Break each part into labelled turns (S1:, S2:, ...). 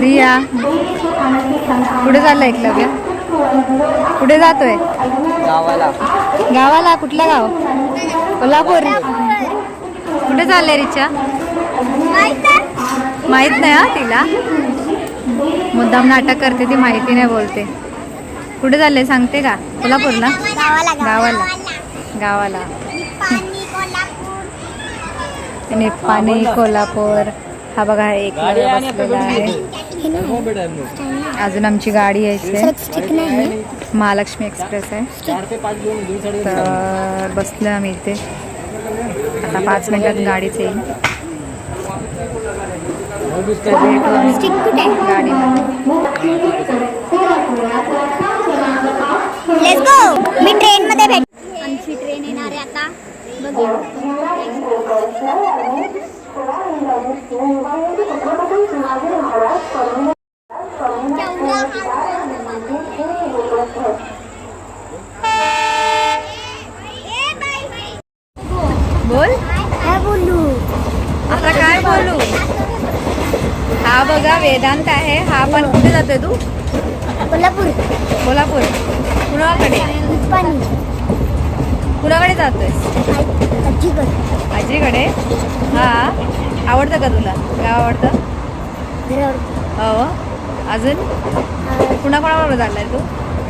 S1: रिया कुठे चाललं एकलव्य? कुठे जातोय?
S2: गावाला.
S1: गावाला कुठलं गाव? कोल्हापूर. कुठे चाललंय रिचा? माहीत नाही हा तिला. मुद्दाम नाटक करते ती माहिती नाही बोलते. कुठे चाललंय सांगते का? कोल्हापूरला?
S3: गावाला
S1: गावाला. गावाला.
S3: पाणी कोल्हापूर.
S1: हा बघा एक बसलेला आहे. अजून आमची गाडी यायची आहे. महालक्ष्मी एक्सप्रेस आहे. तर बसलो आम्ही इथे. आता पाच मिनिटात गाडीच येईल. गाडी.
S3: लेट्स गो मी ट्रेन मध्ये भेट आमची ट्रेन येणार आहे आता.
S1: बोल.
S3: काय बोलू?
S1: आता काय बोलू? हा बघा वेदांत आहे. हा पण कुठे जातोय तू?
S3: कोल्हापूर.
S1: कोल्हापूर. कुणाकडे? कुणाकडे जातोय?
S3: आजीगड
S1: आजीकडे? हा. आवडतं का तुला? गाव आवडतं? हो अजून? कुणाकोणाबरोबर चाललाय तू?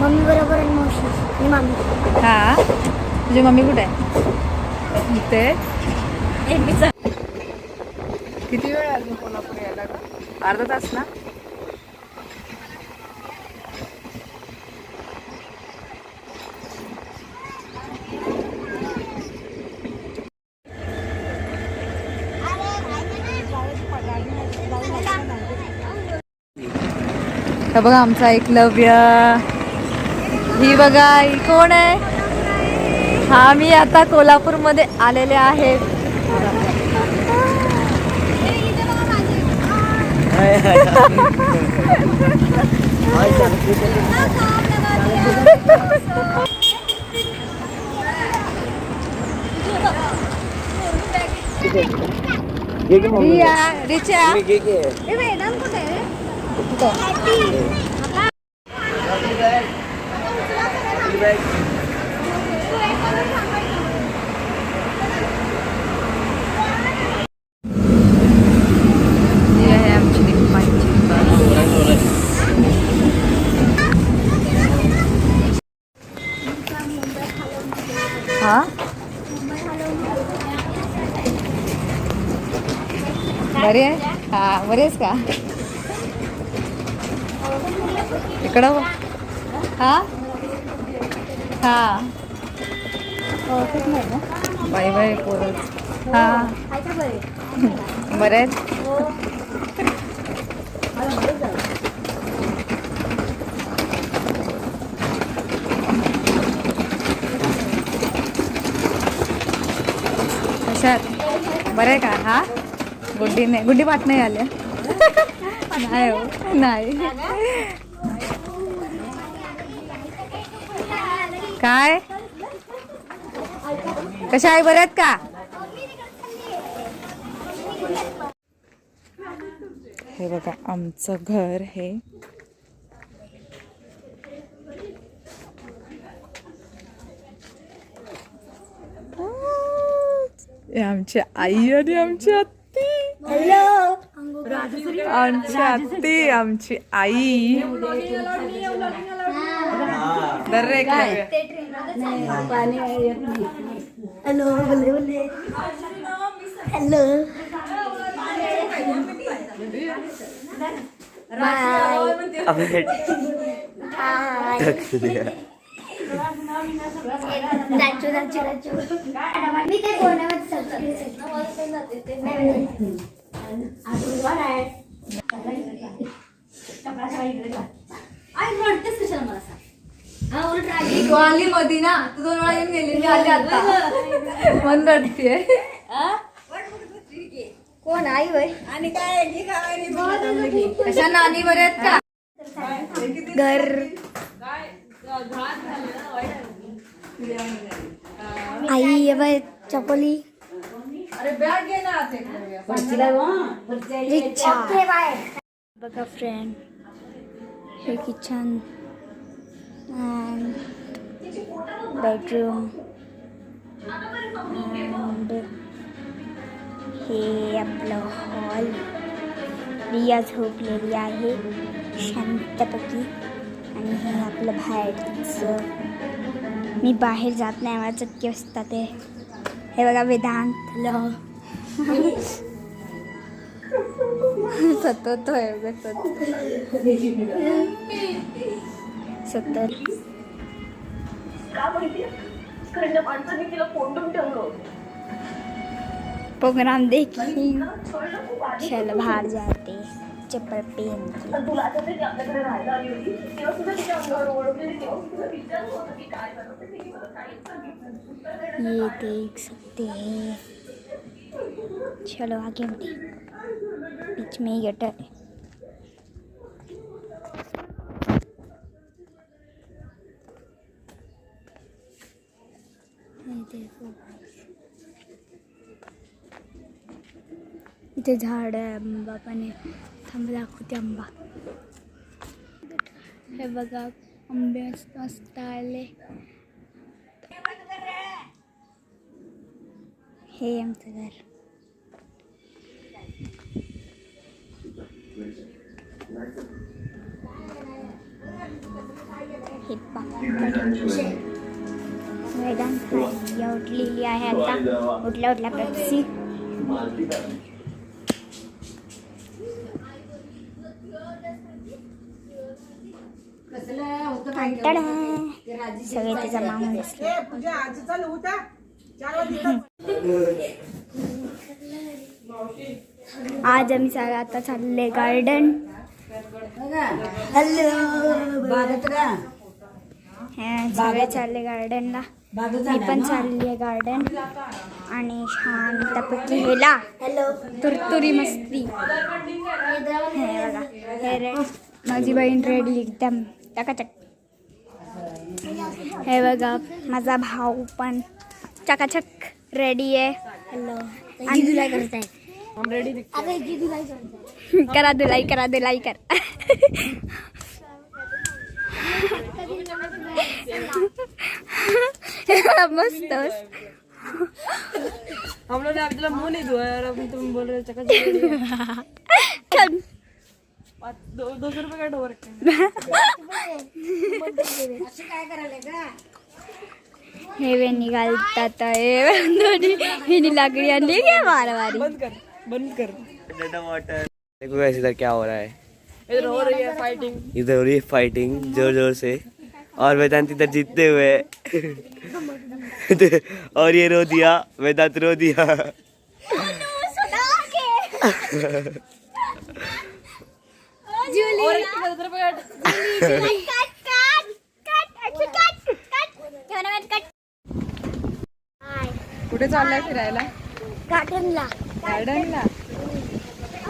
S3: मम्मी बरोबर आणि मावशी. आणि मामी.
S1: हा. तुझी मम्मी कुठे? आहे ते किती वेळ अजून कोल्हापूर यायला? का अर्धा तास ना? तर बघा आमचा एकलव्य ही बघा ही कोण आहे? हा मी आता कोल्हापूरमध्ये आलेले आहे. रिचा. ही आहे आमची निप्पाणची बस हा बरी आहे हा बरी आहेस का इकडं. हा? हा. बाई बाई पोरच हा. बरे. आहेत? कशात बरं आहे का? हा? गुड्डी नाही. गुड्डी पाठ नाही आल्या नाही हो. नाही. काय? कशा आहे? बऱ्या आहेत का? हे बघा आमचं घर हे. हे आमची आई आणि आमची आत्ती. आमची आत्ती आमची आई. दर रे इकडे.
S3: हॅलो बोले बोले. हॅलो. दाचू दाचू दाचू मी ते कोणावर
S1: तू आली मधी ना तू दोन वेळा येऊन गेली मी आली आता. मन रडतीये
S3: कोण आई वय?
S1: कशा नानी बरे आहेत का?
S3: घर आई ये बाय चपोली.
S1: अरे बॅग घे ना आत एक लवया.
S3: बघा फ्रेंड हे किचन अँड बेडरूम अँड हे आपलं हॉल रिया झोपलेली आहे. शांतपैकी. आणि हे आपलं बाहेरचं. मी बाहेर जात नाही मला चटके असतात ते हे बघा वेदांत ल.
S1: सतत आहे उगाच सतत.
S3: सत्तर। प्रोग्राम देखी चल बाहर जाते चप्पल पहन के. ये देख सकते हैं। चलो आगे बढ़े बीच में ही गटर है। इथे झाड आहे आंबा पण आहे. थांब दाखवते आंबा. हे बघा आंबे मस्त आले. हे आमचं घर. वेदांत या उठलेली आहे आता. उठल्या उठल्या पेप्सी. सगळे ते जमा होऊन बसले. आज आम्ही सगळे आता चालले गार्डन सगळे चालले गार्डनला मी पण चालली आहे गार्डन आणि शांतपैकी हेला तुरतुरी मस्ती. हे बघा हे रे माझी बहीण रेडी एकदम चकाचक. हे बघा माझा भाऊ पण चकाचक रेडी आहे. हॅलो आणि धुलाई करत आहे. करा धुलाई करा धुलाई कर. मस्त
S2: हम लोग ने अभी तक मुँह नहीं धोया और अभी तुम बोल रहे हो चका चक
S3: छान.
S2: दो दो सौ रुपये का ढो रखे हैं।
S3: हे वे निघालतात हे दोन्ही हिनी लाकडी आणली घ्या मारवारी
S2: बंद कर बंद कर।
S4: देखो guys इधर क्या हो रहा है?
S2: इधर हो रही है फाइटिंग
S4: इधर हो रही है फाइटिंग ज़ोर ज़ोर से। और वेदांत इधर जीतते हुए। और ये रो दिया वेदांत रो दिया।
S1: कुठे चाललाय फिरायला?
S3: गार्डनला।
S1: गार्डनला?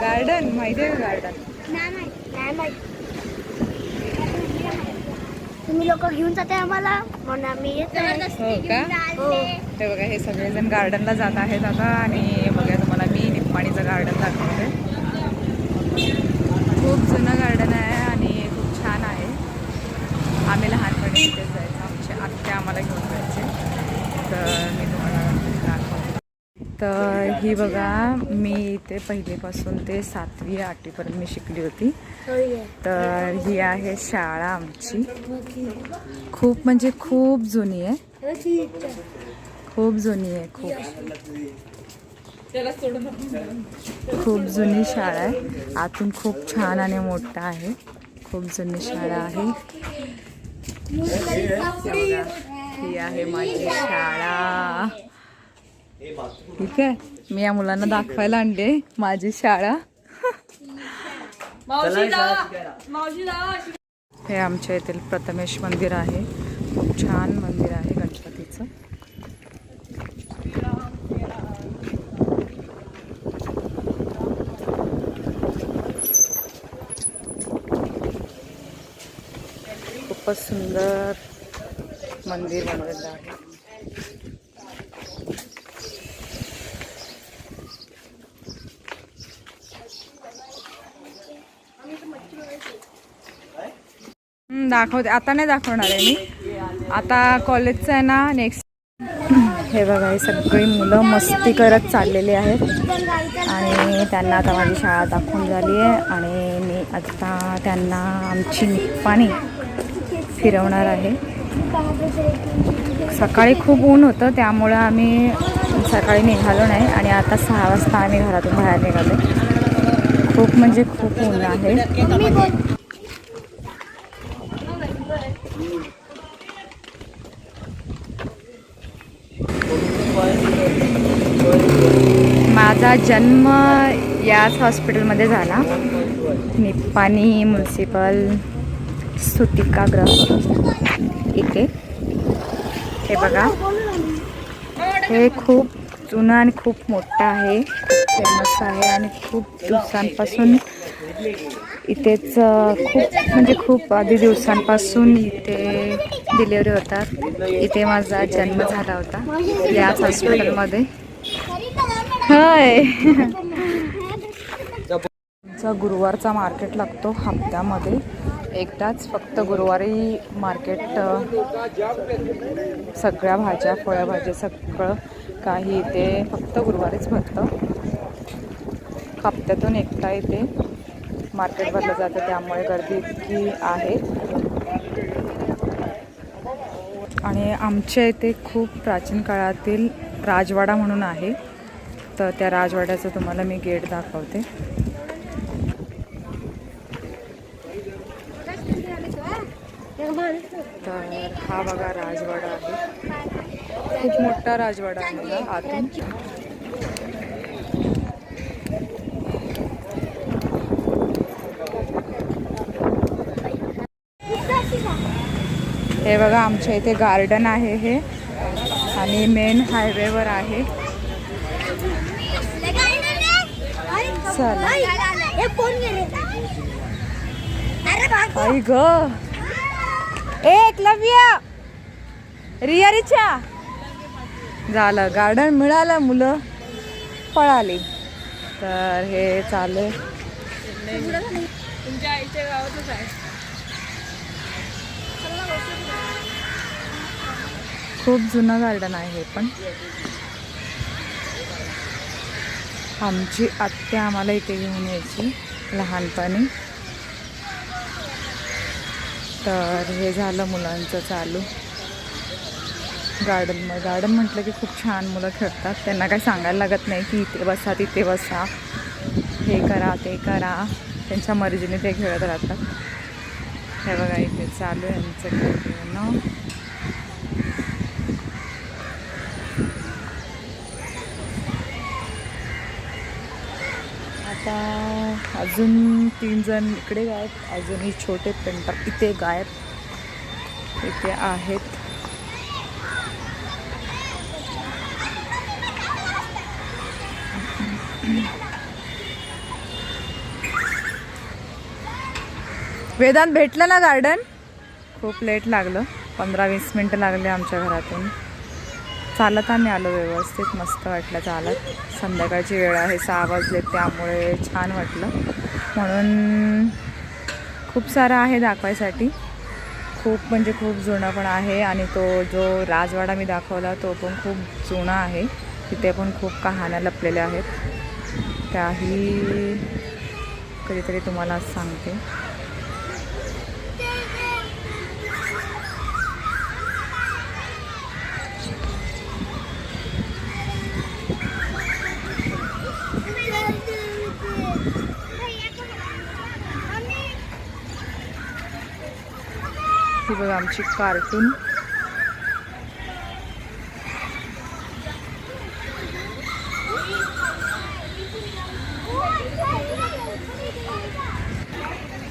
S1: गार्डन? माहिती आहे गार्डन?
S3: नाही माहीत. तुम्ही लोक घेऊन जाते आम्हाला? म्हणून आम्ही येत
S1: हो का? हे. बघा हे सगळेजण गार्डनला जात आहेत आता आणि बघा तुम्हाला मी निप्पाणीचं गार्डन दाखवते. खूप जुनं गार्डन आहे आणि खूप छान आहे. आम्ही लहानपणी इथेच जायचो. आमचे आत्या आम्हाला घेऊन जायचे तर मी तुम्हाला दाखवते तर ही बघा मी इथे पहिलीपासून ते सातवी आठवीपर्यंत मी शिकली होती. तर ही आहे शाळा आमची. खूप म्हणजे खूप जुनी आहे. खूप जुनी आहे खूप. खूप जुनी शाळा आहे. आतून खूप छान आणि मोठा आहे. खूप जुनी शाळा आहे. ही आहे माझी शाळा. ठीक आहे. मी या मुलांना दाखवायला आणले माझी शाळा. हे आमच्या येथील प्रथमेश मंदिर आहे. खूप छान मंदिर आहे गणपतीचं. खूपच सुंदर मंदिर बनवलेलं आहे. दाखवते. आता नाही दाखवणार आहे मी. आता कॉलेजचं आहे ना नेक्स्ट हे बघा हे सगळी मुलं मस्ती करत चाललेली आहेत. आणि त्यांना आता माझी शाळा दाखवून झाली आहे. आणि मी आत्ता त्यांना आमची निप्पाणी फिरवणार आहे. सकाळी खूप ऊन होतं त्यामुळं आम्ही सकाळी निघालो नाही. आणि आता सहा वाजता आम्ही घरातून बाहेर निघालो खूप म्हणजे खूप ऊन आहे. माझा जन्म याच हॉस्पिटलमध्ये झाला. निप्पाणी म्युन्सिपल स्तुतिकाग्रह इथे हे बघा. हे खूप जुनं आणि खूप मोठा आहे. खूप फेमस आहे आणि खूप दिवसांपासून इथेच खूप म्हणजे खूप आधी दिवसांपासून इथे डिलेवरी होतात. इथे माझा जन्म झाला होता याच हॉस्पिटलमध्ये होय. आमचा गुरुवारचा मार्केट लागतो हप्त्यामध्ये. एकदाच फक्त गुरुवारी मार्केट सगळ्या भाज्या फळभाज्या सगळं काही इथे फक्त गुरुवारीच भरतं. हप्त्यातून एकटा इथे मार्केट भरलं जातं त्यामुळे गर्दी इतकी आहे. आणि आमच्या इथे खूप प्राचीन काळातील राजवाडा म्हणून आहे. तर त्या राजवाड्याचं तुम्हाला मी गेट दाखवते. तर हा बघा राजवाडा आहे. खूप मोठा राजवाडा आहे आतून. हे बघा आमच्या इथे गार्डन आहे हे आणि मेन हायवेवर आहे. चला. आई ग. एकलव्य. रिया रिचा झालं. गार्डन मिळालं मुलं पळाली. तर हे चालू.
S2: तुमच्या आईच्या गावातच आहे.
S1: खूप जुनं गार्डन आहे हे पण. आमची आत्या आम्हाला इथे घेऊन यायची लहानपणी. तर हे झालं मुलांचं चालू. गार्डन गार्डन म्हटलं की खूप छान मुलं खेळतात. त्यांना काही सांगायला लागत नाही की इथे बसा तिथे बसा. हे करा ते करा. त्यांच्या मर्जीने ते खेळत राहतात. हे बघा इथे चालू आहे यांचं खेळणं. आता अजून तीन जण इकडे गायब अजूनही छोटे पेंटर इथे गायब इथे आहेत. वेदांत भेटलं ना गार्डन? खूप लेट लागलं. पंधरा वीस मिनटं लागले आमच्या घरातून. चालत आम्ही आलो व्यवस्थित. मस्त वाटलं चालत. संध्याकाळची वेळ आहे. सहा वाजले. त्यामुळे छान वाटलं. म्हणून खूप सारं आहे दाखवायसाठी. खूप म्हणजे खूप जुनं पण आहे आणि तो जो राजवाडा मी दाखवला तो पण खूप जुना आहे. तिथे पण खूप कहाण्या लपलेल्या आहेत. त्याही कधीतरी तुम्हाला सांगते. ही बघा आमची कार्टून.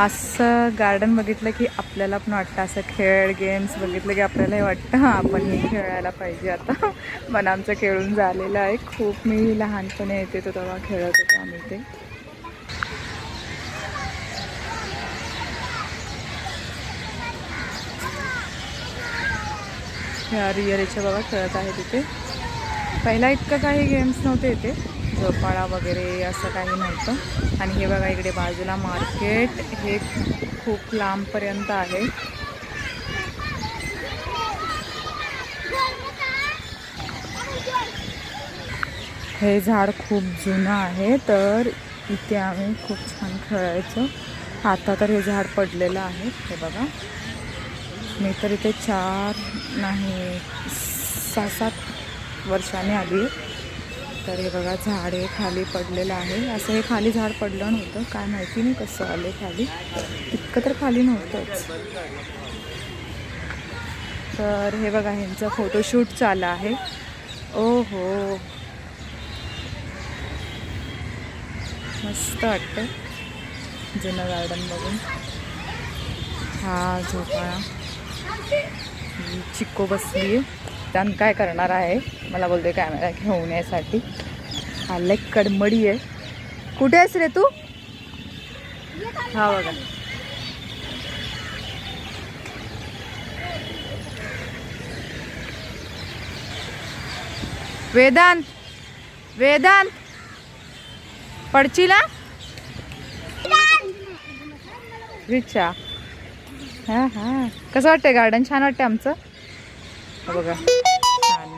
S1: असं गार्डन बघितलं की आपल्याला पण वाटतं असं खेळ गेम्स बघितलं की आपल्यालाही वाटतं हां आपण हे खेळायला पाहिजे. आता पण आमचं खेळून झालेलं आहे. खूप मी लहानपणी येते तो तेव्हा खेळत होतो आम्ही ते. रिअरेच्या बाबा खेळत आहे तिथे. पहिला इतकं काही गेम्स नव्हते इथे. झोपाळा वगैरे असं काही नव्हतं. आणि हे बघा इकडे बाजूला मार्केट हे खूप लांबपर्यंत आहे. हे झाड खूप जुनं आहे तर इथे आम्ही खूप छान खेळायचो. आता तर हे झाड पडलेलं आहे हे बघा. मी तर इथे चार नाही सहा सात वर्षाने आली आहे. तर हे बघा झाड हे खाली पडलेलं आहे. असं हे खाली झाड पडलं नव्हतं. काय माहिती नाही कसं आले खाली. इतकं तर खाली नव्हतंच. तर हे बघा ह्यांचं फोटोशूट चाललं आहे. ओ हो मस्त वाटतं जुनं गार्डन बघून. हा झोपाळा. चिक्को बसली आहे त्यानं काय करणार आहे? मला बोलते कॅमेरा घेऊन यासाठी हा लई कडमडी आहे. कुठे आहेस रे तू? हा बघा. वेदांत वेदांत. पडचिला? रिक्षा हा हा. कसं वाटतंय? गार्डन छान वाटतंय आमचं? बघा. छान.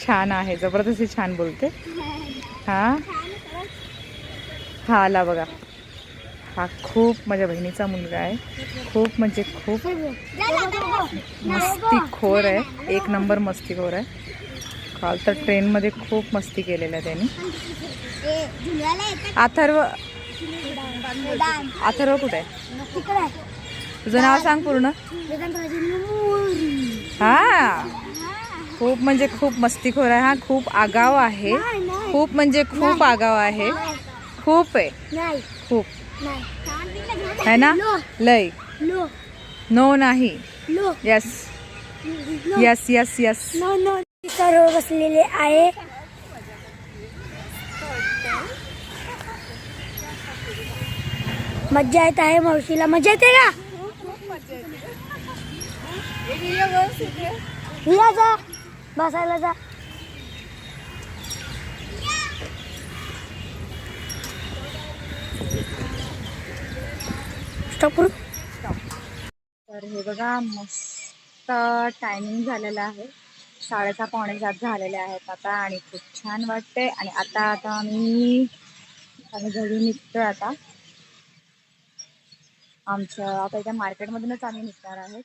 S1: छान आहे. जबरदस्ती छान बोलते. हा? हा आला बघा. हा खूप माझ्या बहिणीचा मुलगा आहे. खूप म्हणजे खूप मस्तीखोर आहे. एक नंबर मस्तीखोर आहे. काल तर ट्रेनमध्ये खूप मस्ती केलेल्या त्यांनी. अथर्व अथर्व कुठे आहे. तुझं नाव सांग पूर्ण. हा. खूप म्हणजे खूप मस्तीखोर आहे. हा खूप आगाव आहे. खूप म्हणजे खूप आगाव आहे. खूप आहे. खूप. है ना? लय. नो नाही. यस यस यस यस
S3: सर्व बसलेले आहे मज्जा येत आहे मावशीला. मजा येते का? हिला जा. बसायला जा.
S1: तर हे बघा मस्त टायमिंग झालेलं आहे. साडेसहा पावणे सात झालेले आहेत आता आणि खूप छान वाटते आणि आता आता आम्ही आम्ही घरी निघतोय आता. आमच्या आता इथे मार्केटमधूनच आम्ही निघणार आहोत.